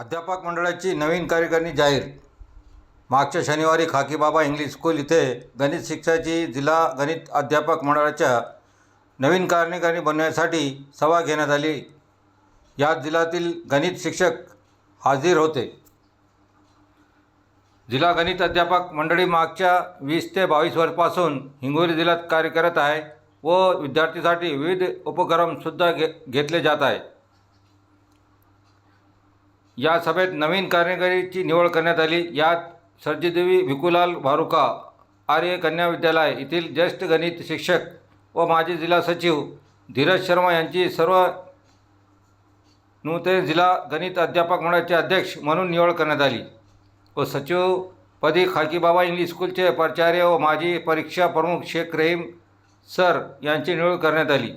अध्यापक मंडळाची नवीन कार्यकारिणी जाहीर. मागच्या शनिवारी खाकीबाबा इंग्लिश स्कूल इथे गणित शिक्षाची जिल्हा गणित अध्यापक मंडळाच्या नवीन कार्यकारिणी बनवण्यासाठी सभा घेण्यात आली. यात जिल्ह्यातील गणित शिक्षक हाजीर होते. जिल्हा गणित अध्यापक मंडळी मागच्या वीस ते बावीस वर्षापासून हिंगोली जिल्ह्यात कार्य करत आहे व विद्यार्थीसाठी विविध उपक्रमसुद्धा घे घेतले जात आहे या सभेत नवीन कार्यकारीची निवड करण्यात आली. यात सर्जीदेवी भिकुलाल भारुका आर्य कन्या विद्यालय येथील ज्येष्ठ गणित शिक्षक व माजी जिल्हा सचिव धीरज शर्मा यांची सर्व नूतन जिल्हा गणित अध्यापक मंडळाचे अध्यक्ष म्हणून निवड करण्यात आली. व सचिवपदी खाकीबाबा इंग्लिश स्कूलचे प्राचार्य व माजी परीक्षा प्रमुख शेख रहीम सर यांची निवड करण्यात आली.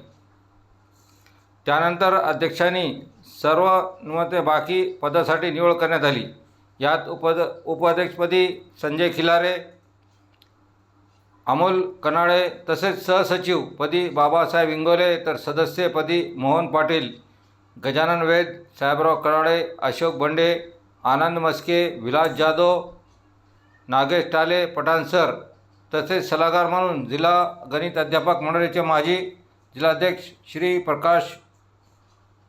त्यानंतर अध्यक्षांनी सर्व नुमते बाकी पदासाठी निवड करण्यात आली. यात उपद उपाध्यक्षपदी संजय खिलारे अमोल कनाळे तसेच सहसचिवपदी बाबासाहेब इंगोले तर सदस्यपदी मोहन पाटील गजानन वेद साहेबराव कनाळे अशोक बंडे आनंद मस्के विलास जाधव नागेश टाले पठाण सर तसेच सल्लागार म्हणून जिल्हा गणित अध्यापक मंडळाचे माजी जिल्हाध्यक्ष श्री प्रकाश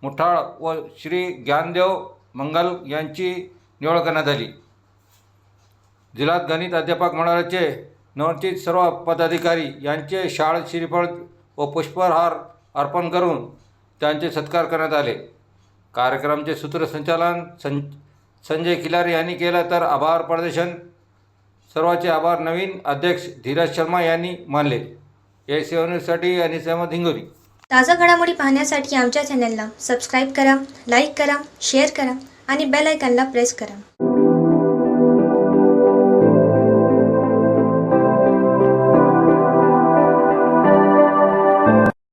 मुठाळ व श्री ज्ञानदेव मंगल यांची निवड करण्यात आली. जिल्ह्यात गणित अध्यापक मंडळाचे नवनित सर्व पदाधिकारी यांचे शाळ श्रीफळ व पुष्पहार अर्पण करून त्यांचे सत्कार करण्यात आले. कार्यक्रमाचे सूत्रसंचालन सं संजय किलारे यांनी केलं तर आभार प्रदर्शन. सर्वांचे आभार. नवीन अध्यक्ष धीरज शर्मा यांनी मानले. या सेवनेसाठी आणि सहमत हिंगोली ताज्या घडामोडी पाहण्यासाठी आमच्या चॅनलला सबस्क्राईब करा लाईक करा शेअर करा आणि बेल आयकॉनला प्रेस करा.